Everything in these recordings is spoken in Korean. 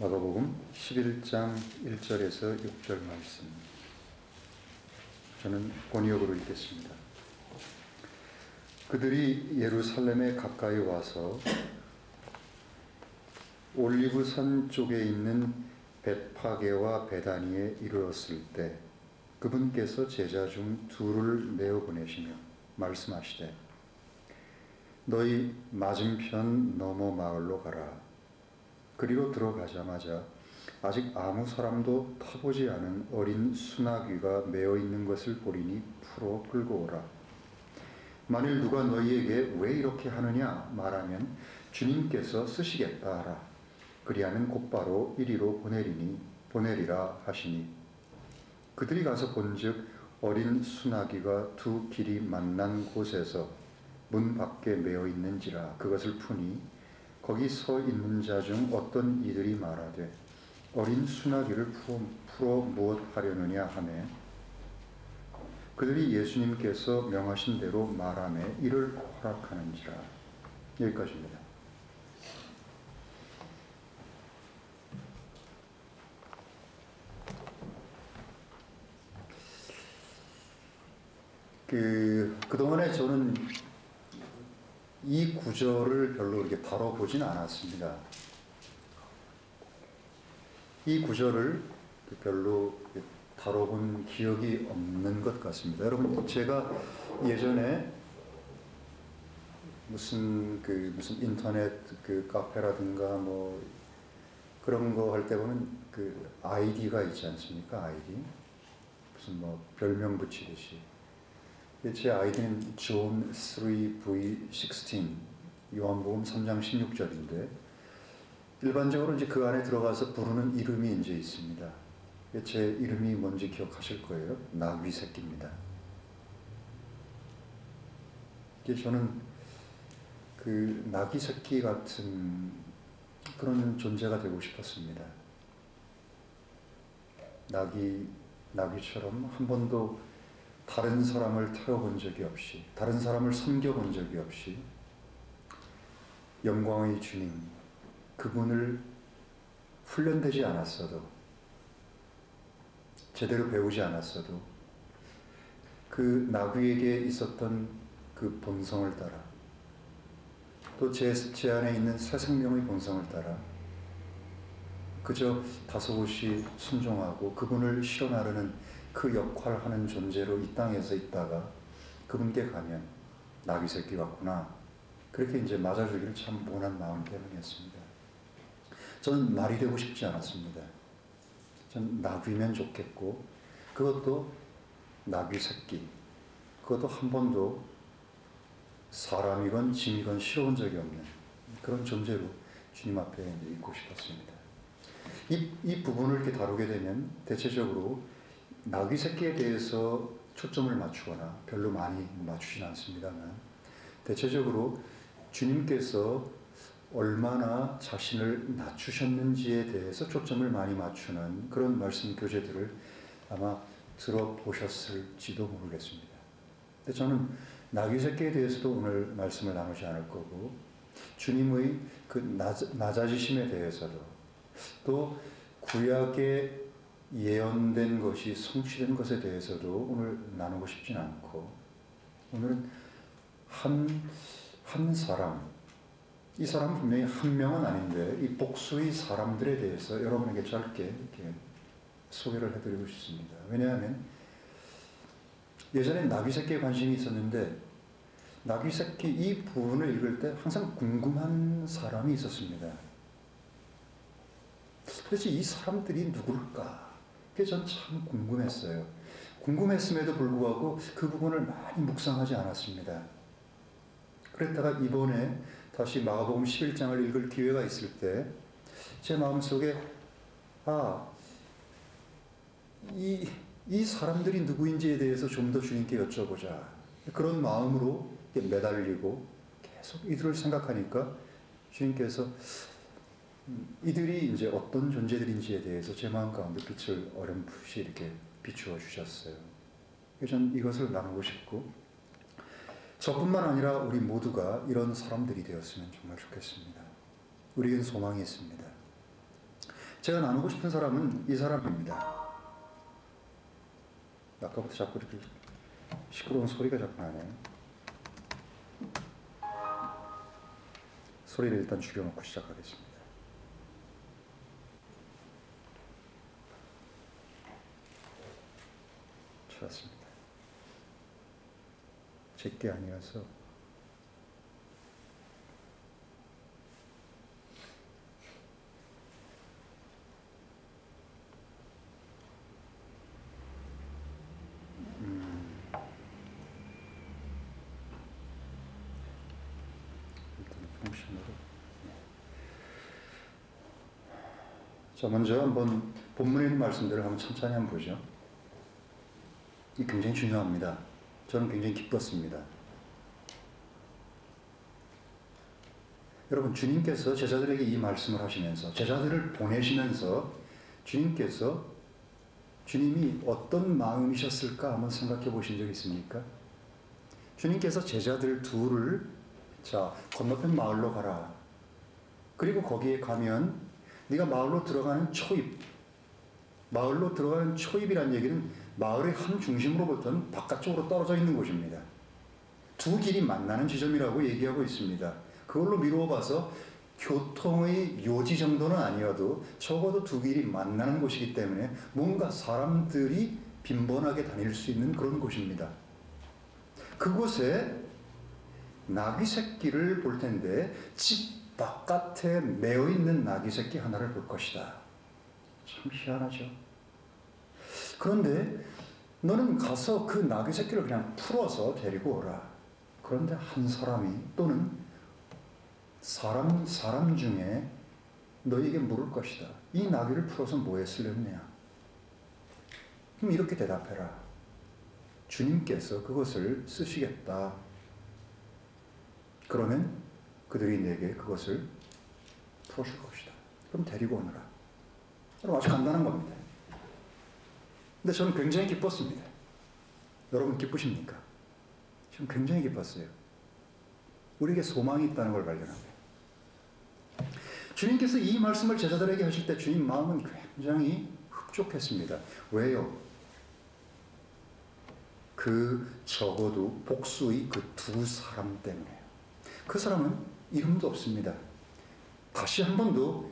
마가복음 11장 1절에서 6절 말씀. 저는 본역으로 읽겠습니다. 그들이 예루살렘에 가까이 와서 올리브산 쪽에 있는 베파게와 베다니에 이르렀을 때 그분께서 제자 중 둘을 내어 보내시며 말씀하시되 너희 맞은편 너머 마을로 가라. 그리로 들어가자마자 아직 아무 사람도 타보지 않은 어린 수나귀가 메어 있는 것을 보리니 풀어 끌고 오라. 만일 누가 너희에게 왜 이렇게 하느냐 말하면 주님께서 쓰시겠다 하라. 그리하면 곧바로 이리로 보내리니 보내리라 하시니 그들이 가서 본즉 어린 수나귀가 두 길이 만난 곳에서 문 밖에 메어 있는지라 그것을 푸니 거기 서 있는 자 중 어떤 이들이 말하되 어린 수나기를 풀어, 풀어 무엇 하려느냐 하매 그들이 예수님께서 명하신 대로 말하매 이를 허락하는지라 여기까지입니다. 그 그동안에 저는 이 구절을 별로 이렇게 다뤄보진 않았습니다. 이 구절을 별로 다뤄본 기억이 없는 것 같습니다. 여러분, 제가 예전에 무슨 그 무슨 인터넷 그 카페라든가 뭐 그런 거 할 때 보면 그 아이디가 있지 않습니까? 아이디. 무슨 뭐 별명 붙이듯이. 제 아이디는 존 3V16 요한복음 3장 16절인데 일반적으로 이제 그 안에 들어가서 부르는 이름이 이제 있습니다. 제 이름이 뭔지 기억하실 거예요. 나귀 새끼입니다. 저는 그 나귀 새끼 같은 그런 존재가 되고 싶었습니다. 나귀, 나귀처럼 한 번도 다른 사람을 태워본 적이 없이, 다른 사람을 섬겨본 적이 없이, 영광의 주님, 그분을 훈련되지 않았어도, 제대로 배우지 않았어도, 그 나귀에게 있었던 그 본성을 따라, 또 제, 제 안에 있는 새 생명의 본성을 따라, 그저 다소곳이 순종하고 그분을 실현하려는 그 역할을 하는 존재로 이 땅에서 있다가 그분께 가면 나귀 새끼 같구나. 그렇게 이제 맞아주기를 참 원한 마음 때문이었습니다. 저는 말이 되고 싶지 않았습니다. 전 나귀면 좋겠고, 그것도 나귀 새끼. 그것도 한 번도 사람이건 짐이건 실어온 적이 없는 그런 존재로 주님 앞에 있고 싶었습니다. 이, 이 부분을 이렇게 다루게 되면 대체적으로 나귀 새끼에 대해서 초점을 맞추거나 별로 많이 맞추진 않습니다만 대체적으로 주님께서 얼마나 자신을 낮추셨는지에 대해서 초점을 많이 맞추는 그런 말씀 교재들을 아마 들어보셨을지도 모르겠습니다. 근데 저는 나귀 새끼에 대해서도 오늘 말씀을 나누지 않을 거고 주님의 그 낮아지심에 대해서도 또 구약의 예언된 것이 성취된 것에 대해서도 오늘 나누고 싶진 않고 오늘은 한, 한 사람, 이 사람 분명히 한 명은 아닌데 이 복수의 사람들에 대해서 여러분에게 짧게 이렇게 소개를 해드리고 싶습니다. 왜냐하면 예전에 나귀 새끼에 관심이 있었는데 나귀 새끼 이 부분을 읽을 때 항상 궁금한 사람이 있었습니다. 도대체 이 사람들이 누굴까? 그게 전 참 궁금했어요. 궁금했음에도 불구하고 그 부분을 많이 묵상하지 않았습니다. 그랬다가 이번에 다시 마가복음 11장을 읽을 기회가 있을 때 제 마음속에 아, 이, 이 사람들이 누구인지에 대해서 좀 더 주님께 여쭤보자. 그런 마음으로 매달리고 계속 이들을 생각하니까 주님께서 이들이 이제 어떤 존재들인지에 대해서 제 마음 가운데 빛을 어렴풋이 이렇게 비추어 주셨어요. 전 이것을 나누고 싶고, 저뿐만 아니라 우리 모두가 이런 사람들이 되었으면 정말 좋겠습니다. 우리에겐 소망이 있습니다. 제가 나누고 싶은 사람은 이 사람입니다. 아까부터 자꾸 이렇게 시끄러운 소리가 자꾸 나네요. 소리를 일단 줄여놓고 시작하겠습니다. 좋았습니다. 제게 아니어서 펑션으로 네. 자 먼저 한번 본문에 말씀들을 한번 천천히 한번 보죠. 이 굉장히 중요합니다. 저는 굉장히 기뻤습니다. 여러분 주님께서 제자들에게 이 말씀을 하시면서 제자들을 보내시면서 주님께서 주님이 어떤 마음이셨을까 한번 생각해 보신 적 있습니까? 주님께서 제자들 둘을 자 건너편 마을로 가라. 그리고 거기에 가면 네가 마을로 들어가는 초입 마을로 들어가는 초입이란 얘기는 마을의 한 중심으로부터는 바깥쪽으로 떨어져 있는 곳입니다. 두 길이 만나는 지점이라고 얘기하고 있습니다. 그걸로 미루어 봐서 교통의 요지 정도는 아니어도 적어도 두 길이 만나는 곳이기 때문에 뭔가 사람들이 빈번하게 다닐 수 있는 그런 곳입니다. 그곳에 나귀 새끼를 볼 텐데 집 바깥에 매어 있는 나귀 새끼 하나를 볼 것이다. 참 희한하죠. 그런데 너는 가서 그 나귀 새끼를 그냥 풀어서 데리고 오라. 그런데 한 사람이 또는 사람 사람 중에 너에게 물을 것이다. 이 나귀를 풀어서 뭐에 쓰려느냐? 그럼 이렇게 대답해라. 주님께서 그것을 쓰시겠다. 그러면 그들이 내게 그것을 풀어줄 것이다. 그럼 데리고 오너라. 여러분 아주 간단한 겁니다. 근데 저는 굉장히 기뻤습니다. 여러분 기쁘십니까? 저는 굉장히 기뻤어요. 우리에게 소망이 있다는 걸 발견합니다. 주님께서 이 말씀을 제자들에게 하실 때 주님 마음은 굉장히 흡족했습니다. 왜요? 그 적어도 복수의 그 두 사람 때문에요. 그 사람은 이름도 없습니다. 다시 한 번도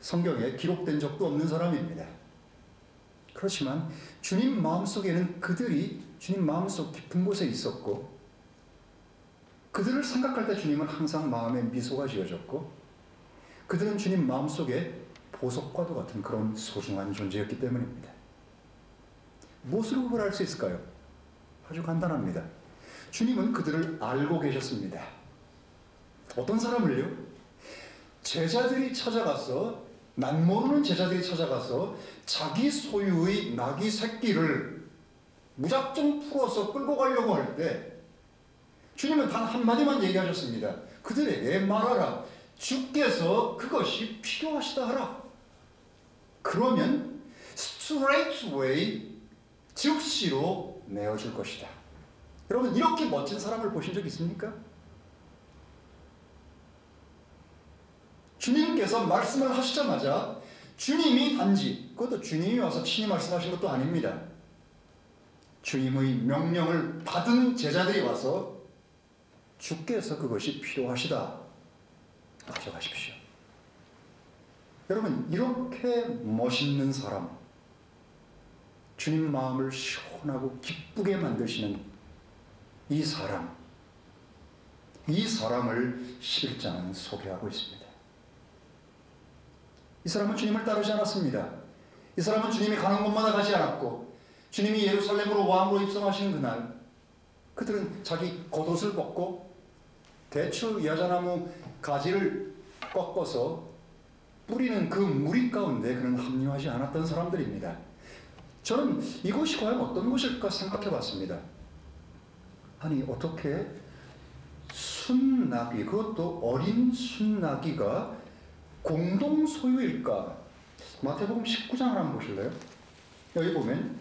성경에 기록된 적도 없는 사람입니다. 그렇지만 주님 마음속에는 그들이 주님 마음속 깊은 곳에 있었고 그들을 생각할 때 주님은 항상 마음에 미소가 지어졌고 그들은 주님 마음속에 보석과도 같은 그런 소중한 존재였기 때문입니다. 무엇으로 구분할 수 있을까요? 아주 간단합니다. 주님은 그들을 알고 계셨습니다. 어떤 사람을요? 제자들이 찾아가서 난 모르는 제자들이 찾아가서 자기 소유의 나귀 새끼를 무작정 풀어서 끌고 가려고 할 때 주님은 단 한마디만 얘기하셨습니다. 그들에게 말하라. 주께서 그것이 필요하시다 하라. 그러면 away 즉시로 내어줄 것이다. 여러분 이렇게 멋진 사람을 보신 적 있습니까? 주님께서 말씀을 하시자마자 주님이 단지 그것도 주님이 와서 친히 말씀하신 것도 아닙니다. 주님의 명령을 받은 제자들이 와서 주께서 그것이 필요하시다. 가져가십시오. 여러분 이렇게 멋있는 사람 주님 마음을 시원하고 기쁘게 만드시는 이 사람 이 사람을 11장은 소개하고 있습니다. 이 사람은 주님을 따르지 않았습니다. 이 사람은 주님이 가는 곳마다 가지 않았고 주님이 예루살렘으로 왕으로 입성하신 그날 그들은 자기 겉옷을 벗고 대추 야자나무 가지를 꺾어서 뿌리는 그 무리 가운데 그는 합류하지 않았던 사람들입니다. 저는 이곳이 과연 어떤 곳일까 생각해 봤습니다. 아니 어떻게 순나귀 그것도 어린 순나귀가 공동 소유일까? 마태복음 19장을 한번 보실래요? 여기 보면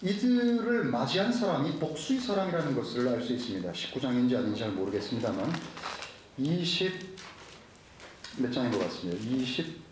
이들을 맞이한 사람이 복수의 사람이라는 것을 알 수 있습니다. 19장인지 아닌지 잘 모르겠습니다만 20 몇 장인 것 같습니다. 20